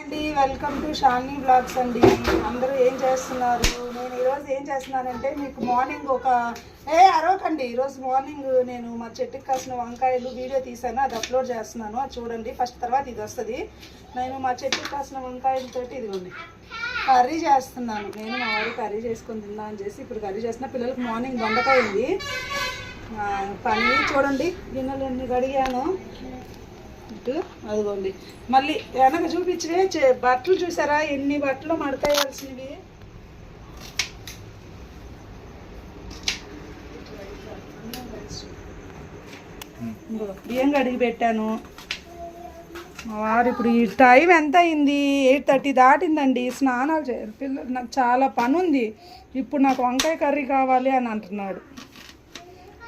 అండి welcome to Shalini blogs అండి. అందరూ ఏం చేస్తున్నారు? నేను ఈరోజు ఏం చేస్తున్నానంటే మీకు మార్నింగ్ ఒక ఏ అరవకండి ఈరోజు మార్నింగ్ నేను మా చెట్టుకి కాసిన వంకాయలు వీడియో తీసాను అది అప్లోడ్ చేస్తున్నాను. అది చూడండి. ఫస్ట్ తర్వాత ఇది వస్తుంది. నేను మా చెట్టుకి కాసిన వంకాయలతోటి ఇదిగోండి. కర్రీ చేస్తున్నాను. నేను మా వారు కర్రీ చేసుకొని తిందా అని చేసి ఇప్పుడు కర్రీ చేస్తున్నా. పిల్లలకి మార్నింగ్ దొండకాయ ఉంది. పని చూడండి గిన్నెలు అన్ని కడిగాను. ఇటు అదిగోండి. మళ్ళీ వెనక చూపించివే చే- బట్టలు చూసారా? ఎన్ని బట్టలు మడతాయాల్సినవి? ఏం బియ్యం కడిగి పెట్టాను. వారు ఇప్పుడు ఈ టైం ఎంత అయింది? ఎయిట్ థర్టీ దాటిందండి. స్నానాలు చేయాలి పిల్లలు నాకు చాలా పని ఉంది ఇప్పుడు నాకు వంకాయ కర్రీ కావాలి అని అంటున్నాడు.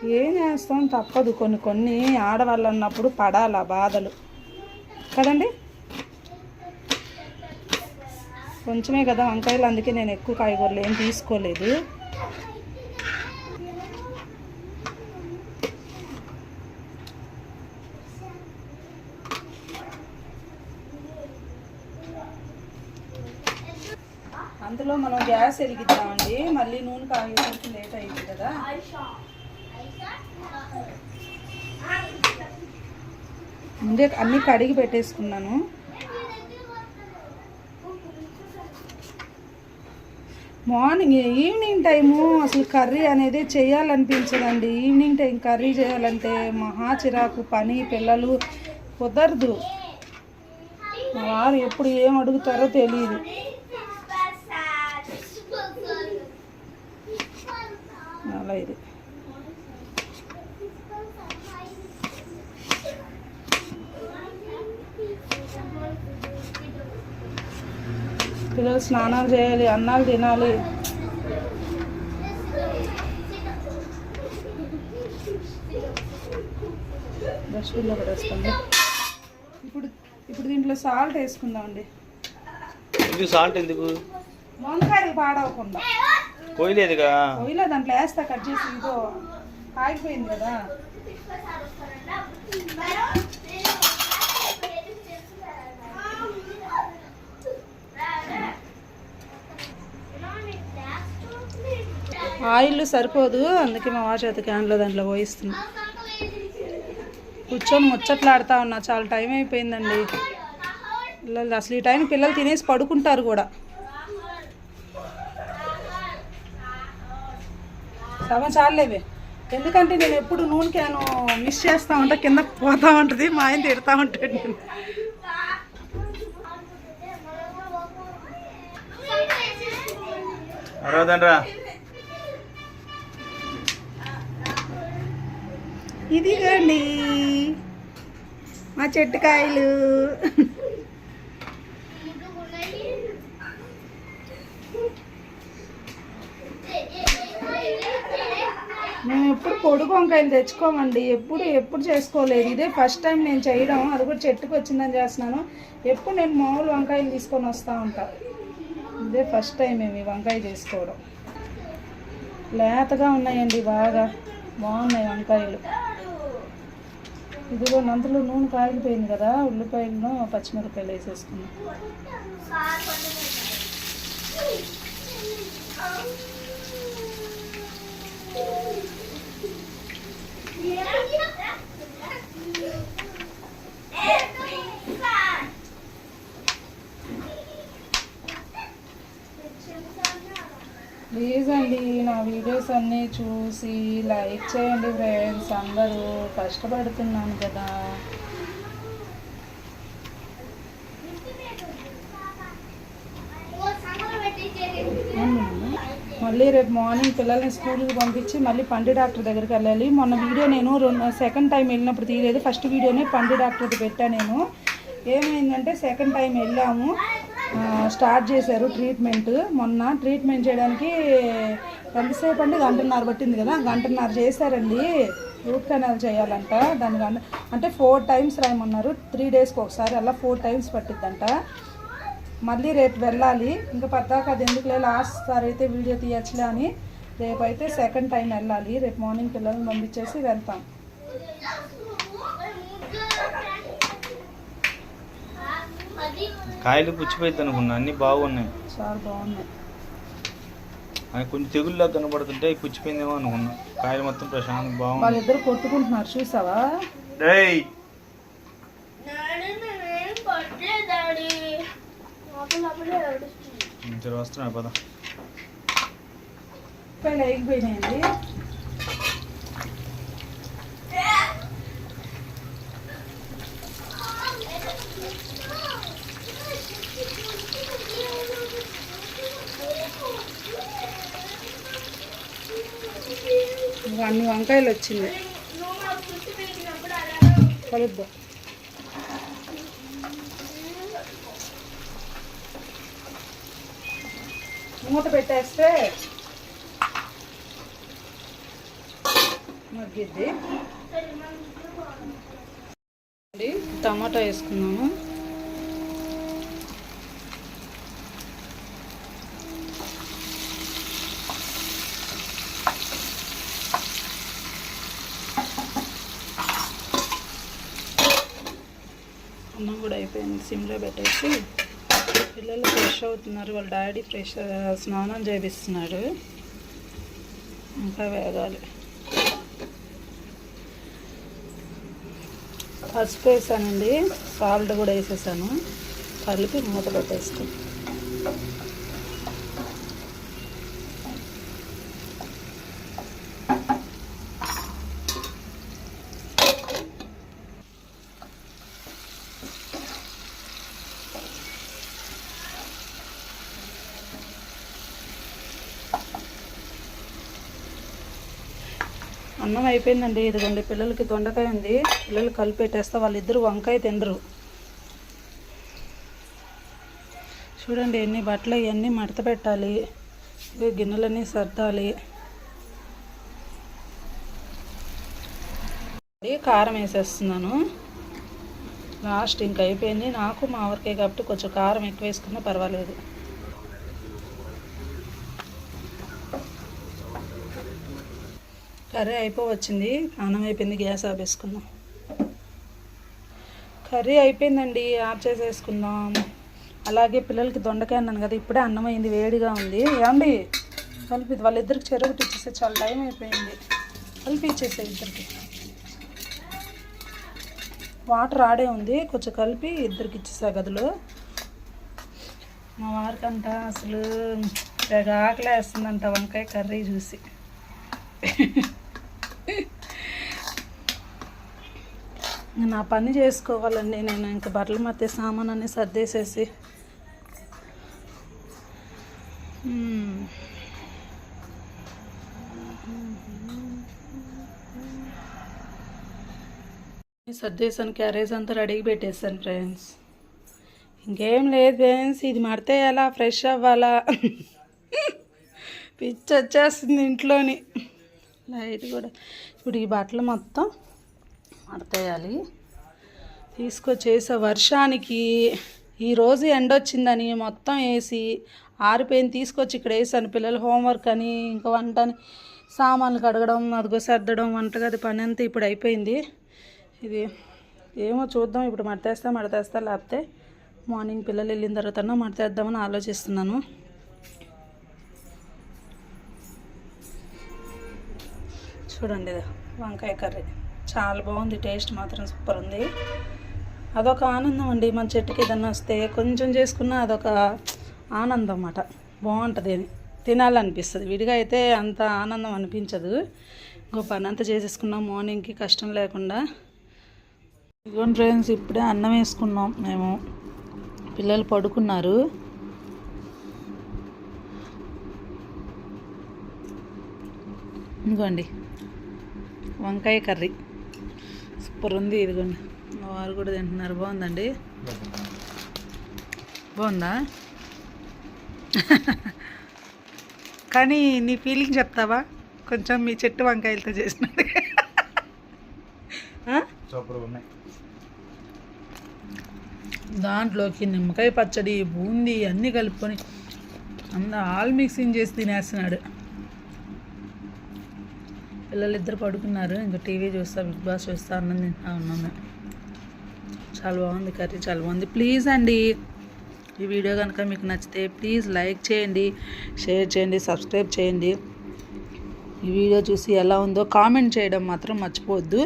ఏం చేస్తాం తప్పదు. కొన్ని కొన్ని ఆడవాళ్ళు అన్నప్పుడు పడాలి ఆ బాధలు. కదండి? కొంచెమే కదా వంకాయలు అందుకే నేను ఎక్కువ కాయగూరలు ఏం తీసుకోలేదు. అందులో మనం గ్యాస్ వెలిగిద్దామండి. మళ్ళీ నూనె కాగేసరికి లేట్ అయింది కదా. ముందే అన్నీ కడిగి పెట్టేసుకున్నాను. మార్నింగ్ ఈవినింగ్ టైము అసలు కర్రీ అనేది చేయాలనిపించదండి. ఈవినింగ్ టైం కర్రీ చేయాలంటే మహా చిరాకు పని పిల్లలు కుదరదు. మా వారు ఎప్పుడు ఏం అడుగుతారో తెలియదు అలా ఇది. పిల్లలు స్నానాలు చేయాలి అన్నాలు తినాలి. డస్ట్బిన్లో పడేస్తాండి ఇప్పుడు ఇప్పుడు దీంట్లో సాల్ట్ వేసుకుందామండి. ఎందుకు సాల్ట్ ఎందుకు? వంకాయలు పాడవకుండా. కోయలేదుగా పొయ్యిలో దాంట్లో వేస్తా కట్ చేసి ఇదో ఆగిపోయింది కదా. ఆయిల్ సరిపోదు అందుకే మా వాచ్ చేత క్యాన్లో దాంట్లో పోయిస్తున్నా. కూర్చొని ముచ్చట్లాడుతూ ఉన్నా చాలా టైం అయిపోయిందండి. పిల్లలు అసలు ఈ టైం పిల్లలు తినేసి పడుకుంటారు కూడా. సగం చాలేవే ఎందుకంటే నేను ఎప్పుడు నూనె క్యాను మిస్ చేస్తా ఉంటా కింద పోతూ ఉంటుంది మా ఆయన తిడతా ఉంటాడు నేను. అరవదండ్రా. ఇదిగోండి. మా చెట్టుకాయలు. మేము ఎప్పుడు పొడుగు వంకాయలు తెచ్చుకోమండి. ఎప్పుడు ఎప్పుడు చేసుకోలేదు. ఇదే ఫస్ట్ టైం నేను చేయడం. అది కూడా చెట్టుకు వచ్చిందని చేస్తున్నాను. ఎప్పుడు నేను మామూలు వంకాయలు తీసుకొని వస్తూ ఉంటా. ఇదే ఫస్ట్ టైం మేము ఈ వంకాయ చేసుకోవడం. లేతగా ఉన్నాయండి బాగా. బాగున్నాయి వంకాయలు. ఇదిగో నంతలో నూనె కాగిపోయింది కదా ఉల్లిపాయలను పచ్చిమిరపకాయలు వేసేసుకున్నాం ప్లీజ్ అండి నా వీడియోస్ అన్నీ చూసి లైక్ చేయండి ఫ్రెండ్స్. అందరూ కష్టపడుతున్నాను కదా. మళ్ళీ రేపు మార్నింగ్ పిల్లల్ని స్కూల్కి పంపించి మళ్ళీ పండి డాక్టర్ దగ్గరికి వెళ్ళాలి. మొన్న వీడియో నేను రెండు సెకండ్ టైం వెళ్ళినప్పుడు తీయలేదు. ఫస్ట్ వీడియోనే పండి డాక్టర్ది పెట్టాను నేను. ఏమైందంటే సెకండ్ టైం వెళ్ళాము. స్టార్ట్ చేశారు ట్రీట్మెంట్. మొన్న ట్రీట్మెంట్ చేయడానికి ఎంతసేపు అండి? గంటన్నర పట్టింది కదా? గంటన్నర చేశారండి. రూట్ కెనాల్ చేయాలంట. దాని అంటే ఫోర్ టైమ్స్ రాయమన్నారు. త్రీ డేస్కి ఒకసారి అలా ఫోర్ టైమ్స్ పట్టిద్దంట. మళ్ళీ రేపు వెళ్ళాలి. ఇంకా పద్దాక అది ఎందుకులే? లాస్ట్ సార్ అయితే వీడియో తీయచ్చులే అని రేపు అయితే సెకండ్ టైం వెళ్ళాలి. రేపు మార్నింగ్ పిల్లల్ని పంపించేసి వెళ్తాం. కాయలు పుచ్చిపోయింది అనుకున్నా. అన్ని బాగున్నాయి. చాలా బాగున్నాయి. కొంచెం తెగుల్లా కనబడుతుంటే పుచ్చిపోయిందేమో అనుకున్నా కాయలు మొత్తం ప్రశాంతంగా బాగున్నాయి వాళ్ళిద్దరు కొట్టుకుంటున్నారు చూసావా? డేయ్ సరే వస్తున్నా పద. అన్ని వంకాయలు వచ్చింది కలుద్దాం. మూత పెట్టేస్తే మగ్గిద్ది. టమాటా వేసుకున్నాము అన్నం కూడా అయిపోయింది సిమ్లో పెట్టేసి. పిల్లలు ఫ్రెష్ అవుతున్నారు వాళ్ళ డాడీ ఫ్రెష్ స్నానం చేపిస్తున్నాడు. ఇంకా వేగాలి. పసుపు వేసానండి సాల్ట్ కూడా వేసేసాను. కలిపి మూత పెట్టేస్తాను అన్నం అయిపోయిందండి. ఇదిగోండి పిల్లలకి దొండకాయ ఉంది. పిల్లలు కలిపి పెట్టేస్తే వాళ్ళిద్దరు వంకాయ తినరు. చూడండి ఎన్ని బట్టలు ఇవన్నీ మడత పెట్టాలి. గిన్నెలన్నీ సర్దాలి. కారం వేసేస్తున్నాను. లాస్ట్ ఇంక అయిపోయింది. నాకు మా ఊరికే కాబట్టి కొంచెం కారం ఎక్కువ వేసుకున్నా పర్వాలేదు. కర్రీ అయిపోవచ్చింది. అన్నం అయిపోయింది. గ్యాస్ ఆపేసుకుందాం. కర్రీ అయిపోయిందండి. ఆఫ్ చేసేసుకుందాం. అలాగే పిల్లలకి దొండకాయ అన్నాను కదా ఇప్పుడే అన్నం అయింది వేడిగా ఉంది. ఏమండి? కలిపి వాళ్ళిద్దరికి చెరువుటి ఇచ్చేసే చాలా టైం అయిపోయింది. కలిపి ఇచ్చేసే ఇద్దరికి. వాటర్ ఆడే ఉంది. కొంచెం కలిపి ఇద్దరికి ఇచ్చేసా గదిలో. మా వారికంట అసలు తెగ ఆకలి వేస్తుందంట వంకాయ కర్రీ చూసి. నా పని చేసుకోవాలండి నేను ఇంకా బట్టలు మధ్య సామాన్ అన్ని సర్దేసేసి సర్దేశాను క్యారేజ్ అంతా రెడీగా పెట్టేశాను ఫ్రెండ్స్. ఇంకేం లేదు ఫ్రెండ్స్ ఇది మడితే ఎలా ఫ్రెష్ అవ్వాలా? పిచ్చి వచ్చేస్తుంది ఇంట్లోని. లైట్ కూడా. ఇప్పుడు ఈ బట్టలు మొత్తం మడతేయాలి తీసుకొచ్చేసే వర్షానికి ఈరోజు ఎండ వచ్చిందని మొత్తం వేసి ఆరిపోయింది. తీసుకొచ్చి ఇక్కడ వేసాను పిల్లలు హోంవర్క్ అని ఇంకా వంట అని సామాన్లు కడగడం అదిగో సర్దడం వంటగది పని అంతా ఇప్పుడు అయిపోయింది. ఇది ఏమో చూద్దాం. ఇప్పుడు మడతేస్తా మడతేస్తా లేకపోతే మార్నింగ్ పిల్లలు వెళ్ళిన తర్వాత మడతేద్దామని ఆలోచిస్తున్నాను. చూడండి వంకాయ కర్రీ. చాలా బాగుంది టేస్ట్ మాత్రం సూపర్ ఉంది. అదొక ఆనందం అండి మన చెట్టుకి ఏదన్నా వస్తే కొంచెం చేసుకున్నా అదొక ఆనందం అన్నమాట. బాగుంటుంది అని తినాలనిపిస్తుంది. విడిగా అయితే అంత ఆనందం అనిపించదు. ఇంకో పని అంతా చేసేసుకున్నాం మార్నింగ్కి కష్టం లేకుండా. ఇదిగోండి ఫ్రెండ్స్ ఇప్పుడే అన్నం వేసుకున్నాం మేము. పిల్లలు పడుకున్నారు. ఇదిగోండి వంకాయ కర్రీ. సూపర్ ఉంది ఇదిగోండి. మా వారు కూడా తింటున్నారు. బాగుందండి? బాగుందా? కానీ నీ ఫీలింగ్ చెప్తావా? కొంచెం మీ చెట్టు వంకాయలతో ఉన్నాయి. దాంట్లోకి నిమ్మకాయ పచ్చడి బూందీ అన్నీ కలుపుకొని అంద ఆల్ మిక్సింగ్ చేసి తినేస్తున్నాడు. పిల్లలు ఇద్దరు పడుకున్నారు. ఇంకా టీవీ చూస్తా బిగ్ బాస్ చూస్తా అన్నం తింటా ఉన్నాను. చాలా బాగుంది కర్రీ చాలా బాగుంది. ప్లీజ్ అండి ఈ వీడియో కనుక మీకు నచ్చితే ప్లీజ్ లైక్ చేయండి షేర్ చేయండి సబ్స్క్రైబ్ చేయండి. ఈ వీడియో చూసి ఎలా ఉందో కామెంట్ చేయడం మాత్రం మర్చిపోవద్దు.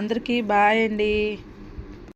అందరికీ బాయ్ అండి.